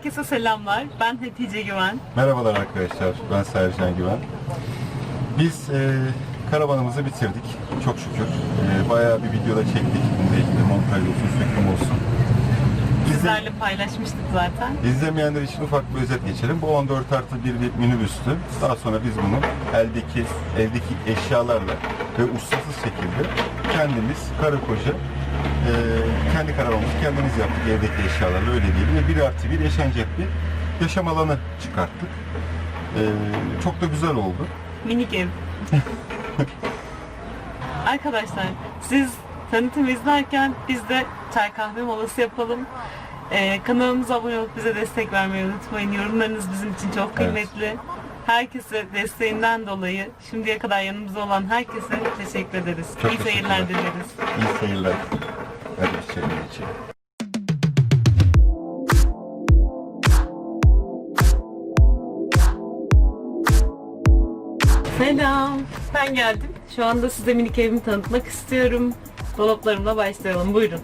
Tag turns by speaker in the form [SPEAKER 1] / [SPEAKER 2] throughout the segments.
[SPEAKER 1] Herkese selamlar. Ben Hatice Güven.
[SPEAKER 2] Merhabalar arkadaşlar, ben Sercan Güven. Biz e, karavanımızı bitirdik, çok şükür. E, bayağı bir videoda çektik, bununla ilgili montaj olsun, söküm olsun. İzle,
[SPEAKER 1] Sizlerle paylaşmıştık zaten.
[SPEAKER 2] izlemeyenler için ufak bir özet geçelim. Bu 14 artı bir bir minibüstü. Daha sonra biz bunu eldeki, evdeki eşyalarla ve ustasız şekilde kendimiz, karı koca, e, kendi karavanımızı kendimiz yaptık evdeki eşyalarla öyle diyelim. Ve bir artı bir yaşanacak bir yaşam alanı çıkarttık. E, çok da güzel oldu.
[SPEAKER 1] Minik ev. Arkadaşlar siz tanıtım izlerken biz de çay kahve molası yapalım. Ee, kanalımıza abone olup bize destek vermeyi unutmayın. Yorumlarınız bizim için çok kıymetli. Herkese desteğinden dolayı şimdiye kadar yanımızda olan herkese teşekkür ederiz.
[SPEAKER 2] Çok
[SPEAKER 1] İyi seyirler dileriz.
[SPEAKER 2] İyi seyirler. Hadi çay içelim.
[SPEAKER 1] Selam. Ben geldim. Şu anda size minik evimi tanıtmak istiyorum. Dolaplarımla başlayalım. Buyurun.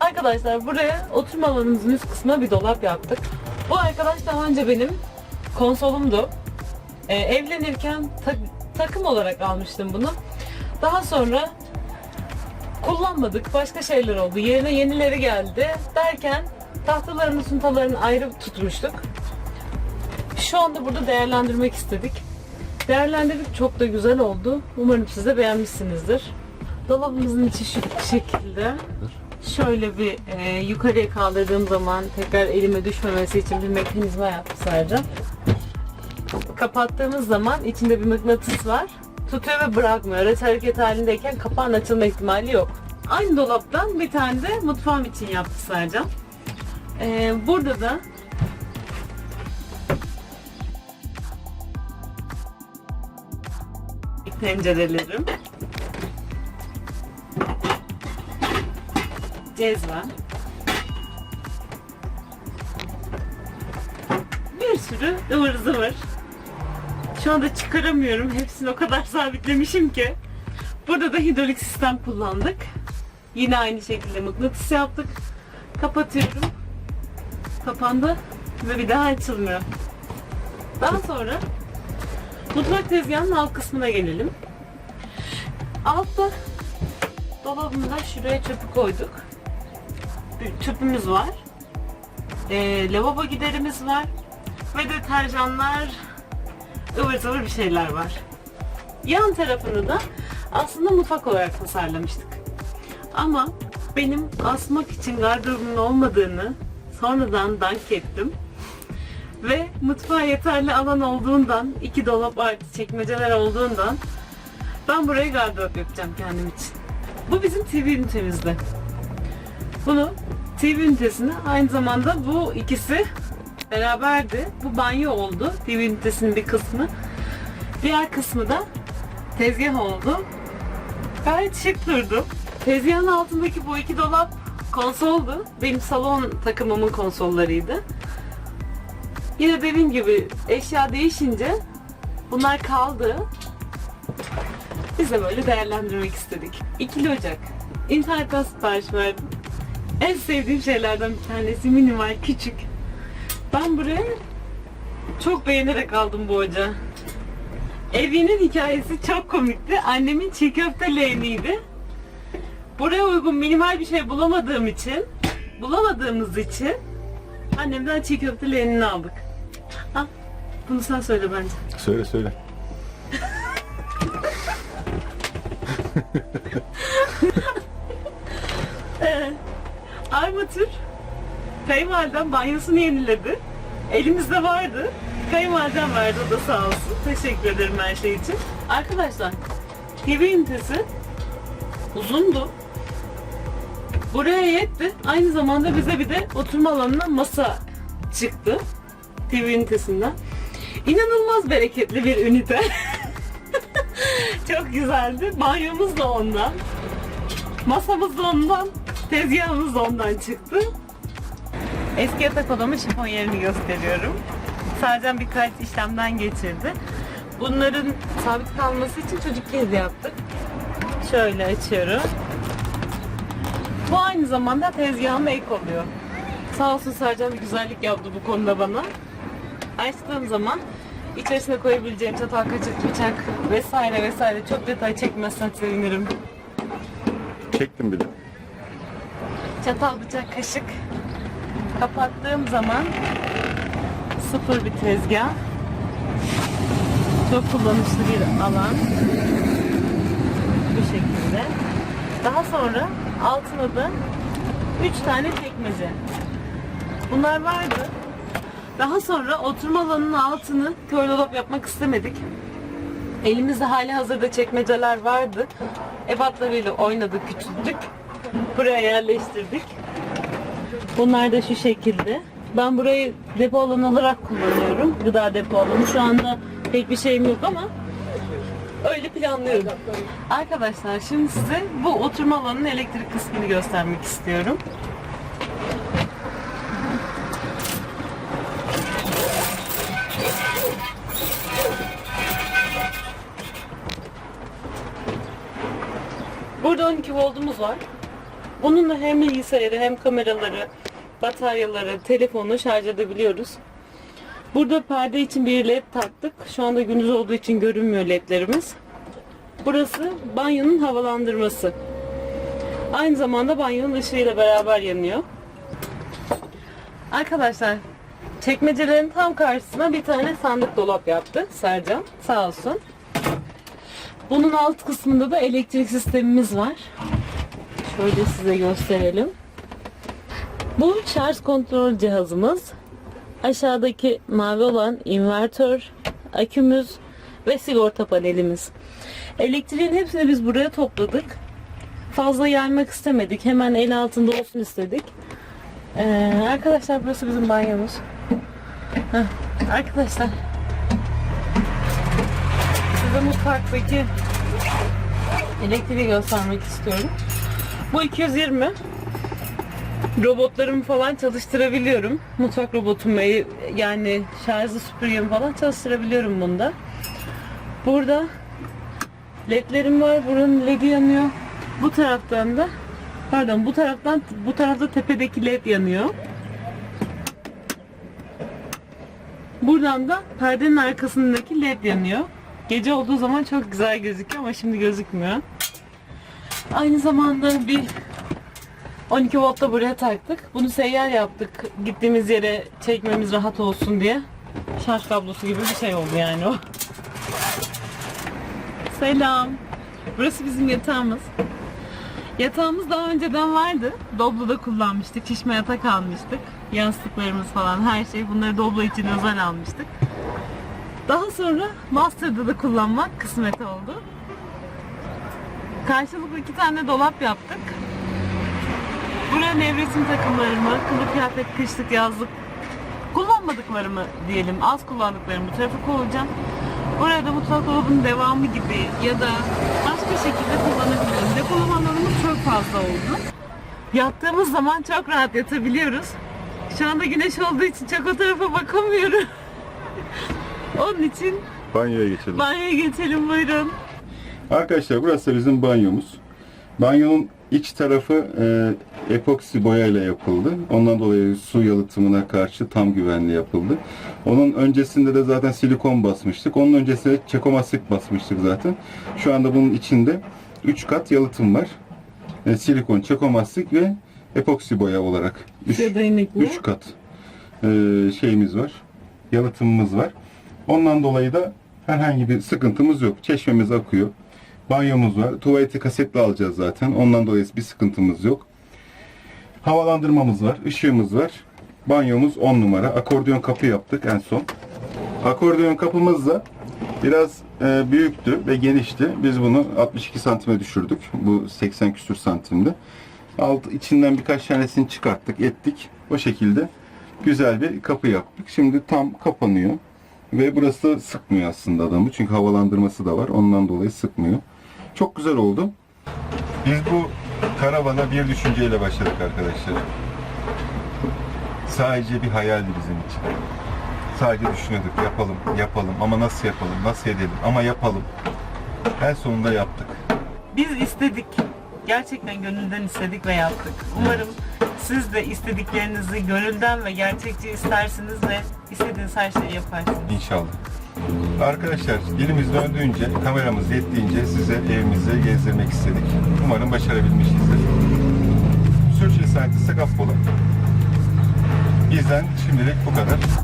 [SPEAKER 1] Arkadaşlar buraya oturma alanımızın üst kısmına bir dolap yaptık. Bu arkadaş daha önce benim konsolumdu. Ee, evlenirken tak- takım olarak almıştım bunu. Daha sonra kullanmadık. Başka şeyler oldu. Yerine yenileri geldi. Derken tahtalarını suntalarını ayrı tutmuştuk. Şu anda burada değerlendirmek istedik. Değerlendirdik çok da güzel oldu. Umarım siz de beğenmişsinizdir. Dolabımızın içi şu şekilde. Şöyle bir e, yukarıya kaldırdığım zaman tekrar elime düşmemesi için bir mekanizma yaptı sadece. Kapattığımız zaman içinde bir mıknatıs var. Tutuyor ve bırakmıyor. Araç hareket halindeyken kapağın açılma ihtimali yok. Aynı dolaptan bir tane de mutfağım için yaptı sadece. E, burada da pencerelerim. Cezve. Bir sürü ıvır zıvır. Şu anda çıkaramıyorum. Hepsini o kadar sabitlemişim ki. Burada da hidrolik sistem kullandık. Yine aynı şekilde mıknatıs yaptık. Kapatıyorum. Kapandı ve bir daha açılmıyor. Daha sonra Mutfak tezgahının alt kısmına gelelim. Altta dolabımıza şuraya çöpü koyduk. Bir Çöpümüz var. Ee, lavabo giderimiz var. Ve deterjanlar, ıvır zıvır bir şeyler var. Yan tarafını da aslında mutfak olarak tasarlamıştık. Ama benim asmak için gardırobumun olmadığını sonradan dank ettim. Ve mutfağa yeterli alan olduğundan, iki dolap artı çekmeceler olduğundan ben buraya gardırop yapacağım kendim için. Bu bizim TV ünitemizde. Bunu TV ünitesini aynı zamanda bu ikisi beraberdi. Bu banyo oldu. TV ünitesinin bir kısmı. Diğer kısmı da tezgah oldu. Gayet şık durdu. Tezgahın altındaki bu iki dolap konsoldu. Benim salon takımımın konsollarıydı. Yine dediğim gibi eşya değişince bunlar kaldı. Biz de böyle değerlendirmek istedik. İkili ocak. İnternetten sipariş verdim. En sevdiğim şeylerden bir tanesi minimal, küçük. Ben buraya çok beğenerek aldım bu ocağı. Evinin hikayesi çok komikti. Annemin çiğ köfte leğeniydi. Buraya uygun minimal bir şey bulamadığım için, bulamadığımız için annemden çiğ köfte leğenini aldık. Al, bunu sen söyle bence.
[SPEAKER 2] Söyle söyle.
[SPEAKER 1] Armatür kayınvalidem banyosunu yeniledi. Elimizde vardı. Kayınvalidem verdi o da sağ olsun. Teşekkür ederim her şey için. Arkadaşlar TV ünitesi uzundu. Buraya yetti. Aynı zamanda bize bir de oturma alanına masa çıktı. TV ünitesinden. İnanılmaz bereketli bir ünite. Çok güzeldi. Banyomuz da ondan. Masamız da ondan. Tezgahımız da ondan çıktı. Eski yatak odamın şifon yerini gösteriyorum. Sadece birkaç işlemden geçirdi. Bunların sabit kalması için çocuk gezi yaptık. Şöyle açıyorum. Bu aynı zamanda tezgahıma ek oluyor. Sağ olsun Sercan bir güzellik yaptı bu konuda bana. Açtığım zaman içerisine koyabileceğim çatal, kaşık, bıçak vesaire vesaire çok detay çekmezsen sevinirim.
[SPEAKER 2] Çektim bile.
[SPEAKER 1] Çatal, bıçak, kaşık kapattığım zaman sıfır bir tezgah. Çok kullanışlı bir alan. Bu şekilde. Daha sonra altına da 3 tane çekmece. Bunlar vardı. Daha sonra oturma alanının altını köy dolap yapmak istemedik. Elimizde hali hazırda çekmeceler vardı. Ebatlarıyla oynadık, küçülttük. Buraya yerleştirdik. Bunlar da şu şekilde. Ben burayı depo alanı olarak kullanıyorum. Gıda depo alanı. Şu anda pek bir şeyim yok ama öyle planlıyorum. Arkadaşlar şimdi size bu oturma alanının elektrik kısmını göstermek istiyorum. Burada 12 voltumuz var. Bununla hem bilgisayarı hem kameraları, bataryaları, telefonu şarj edebiliyoruz. Burada perde için bir led taktık. Şu anda gündüz olduğu için görünmüyor ledlerimiz. Burası banyonun havalandırması. Aynı zamanda banyonun ışığıyla beraber yanıyor. Arkadaşlar çekmecelerin tam karşısına bir tane sandık dolap yaptı Sercan. Sağ olsun. Bunun alt kısmında da elektrik sistemimiz var. Şöyle size gösterelim. Bu şarj kontrol cihazımız. Aşağıdaki mavi olan invertör, akümüz ve sigorta panelimiz. Elektriğin hepsini biz buraya topladık. Fazla yaymak istemedik. Hemen el altında olsun istedik. Ee, arkadaşlar burası bizim banyomuz. Heh, arkadaşlar size mutfaktaki elektriği göstermek istiyorum. Bu 220. Robotlarımı falan çalıştırabiliyorum. Mutfak robotumu yani şarjlı süpürgemi falan çalıştırabiliyorum bunda. Burada ledlerim var. Buranın ledi yanıyor. Bu taraftan da pardon bu taraftan bu tarafta tepedeki led yanıyor. Buradan da perdenin arkasındaki led yanıyor. Gece olduğu zaman çok güzel gözüküyor ama şimdi gözükmüyor. Aynı zamanda bir 12 volt da buraya taktık. Bunu seyyar yaptık. Gittiğimiz yere çekmemiz rahat olsun diye. Şarj kablosu gibi bir şey oldu yani o. Selam. Burası bizim yatağımız. Yatağımız daha önceden vardı. Doblo'da kullanmıştık. Şişme yatak almıştık. Yastıklarımız falan her şey. Bunları Doblo için özel almıştık. Daha sonra Master'da da kullanmak kısmet oldu. Karşılıklı iki tane dolap yaptık. Buraya nevresim takımlarımı, kılık kıyafet, kışlık, yazlık kullanmadıklarımı diyelim, az kullandıklarımı bu tarafa koyacağım. Buraya da mutfak dolabının devamı gibi ya da başka şekilde kullanabilirim. Depolama alanımız çok fazla oldu. Yattığımız zaman çok rahat yatabiliyoruz. Şu anda güneş olduğu için çok o tarafa bakamıyorum. Onun için
[SPEAKER 2] Banyoya geçelim.
[SPEAKER 1] banyoya geçelim buyurun.
[SPEAKER 2] Arkadaşlar burası bizim banyomuz. Banyonun iç tarafı e, epoksi boyayla yapıldı. Ondan dolayı su yalıtımına karşı tam güvenli yapıldı. Onun öncesinde de zaten silikon basmıştık. Onun öncesinde çekomastik basmıştık zaten. Şu anda bunun içinde 3 kat yalıtım var. E, silikon, çekomastik ve epoksi boya olarak. 3
[SPEAKER 1] Size dayanıklı.
[SPEAKER 2] Üç kat e, şeyimiz var. Yalıtımımız var. Ondan dolayı da herhangi bir sıkıntımız yok. Çeşmemiz akıyor. Banyomuz var. Tuvaleti kasetle alacağız zaten. Ondan dolayı bir sıkıntımız yok. Havalandırmamız var. ışığımız var. Banyomuz 10 numara. Akordeon kapı yaptık en son. Akordeon kapımız da biraz e, büyüktü ve genişti. Biz bunu 62 santime düşürdük. Bu 80 küsür santimdi. Alt içinden birkaç tanesini çıkarttık, ettik. O şekilde güzel bir kapı yaptık. Şimdi tam kapanıyor. Ve burası sıkmıyor aslında adamı. Çünkü havalandırması da var. Ondan dolayı sıkmıyor. Çok güzel oldu. Biz bu karavana bir düşünceyle başladık arkadaşlar. Sadece bir hayaldi bizim için. Sadece düşünüyorduk yapalım, yapalım ama nasıl yapalım, nasıl edelim ama yapalım. En sonunda yaptık.
[SPEAKER 1] Biz istedik. gerçekten gönülden istedik ve yaptık. Umarım siz de istediklerinizi gönülden ve gerçekçi istersiniz ve istediğiniz her şeyi yaparsınız.
[SPEAKER 2] İnşallah. Arkadaşlar dilimiz döndüğünce, kameramız yettiğince size evimizi gezdirmek istedik. Umarım başarabilmişizdir. Sürçülisan ettiysek affola. Bizden şimdilik bu kadar.